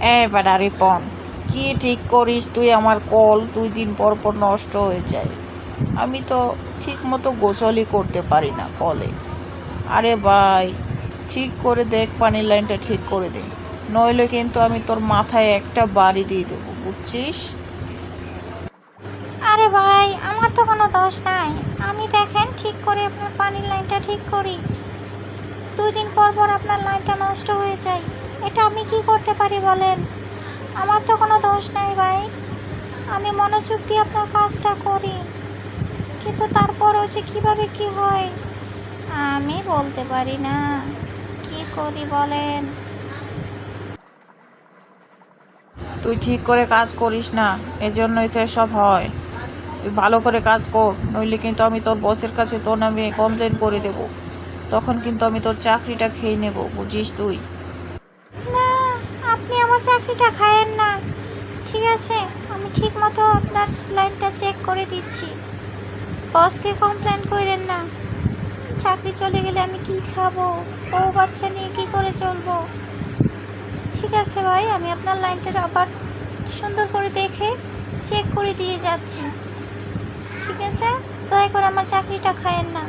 এ বেটা রিপন, কি ঠিক করিস তুই আমার কল? দুই দিন পর পর নষ্ট হয়ে যায়। আমি তো ঠিক মতো গোসলই করতে পারি না কলে। আরে ভাই, ঠিক করে দেখ পানির লাইনটা ঠিক করে দে। নইলে কিন্তু আমি তোর মাথায় একটা বাড়ি দিয়ে দেবো, বুঝছিস? আরে ভাই, আমার তো কোনো দোষ নাই। আমি দেখেন ঠিক করে আপনার পানির লাইনটা ঠিক করি। দুই দিন পর পর আপনার লাইনটা নষ্ট হয়ে যায়। এটা আমি কি করতে পারি বলেন? আমার তো কোনো দোষ নাই ভাই। আমি মনোযোগ দিয়ে আপনার কাজটা করি। কিন্তু তারপরও যে কীভাবে কি হয়, আমি বলতে পারি না। কি করি বলেন? তুই ঠিক করে কাজ করিস না, এজন্যই তো এসব হয়। তুই ভালো করে কাজ কর, নইলে কিন্তু আমি তোর বসের কাছে তোর নামে কমপ্লেন করে দেব। তখন কিন্তু আমি তোর চাকরিটা খেয়ে নেব, বুঝিস তুই? চাকরিটা খায়েন না। ঠিক আছে, আমি ঠিক মতো আপনার লাইনটা চেক করে দিচ্ছি। বসকে কমপ্লেন করেন না। চাকরি চলে গেলে আমি কি খাব? বউ বাচ্চা নিয়ে কি করে চলবো? ঠিক আছে ভাই, আমি আপনার লাইনটা আবার সুন্দর করে দেখে চেক করে দিয়ে যাচ্ছি। ঠিক আছে, দয়া করে আমার চাকরিটা খায়েন না।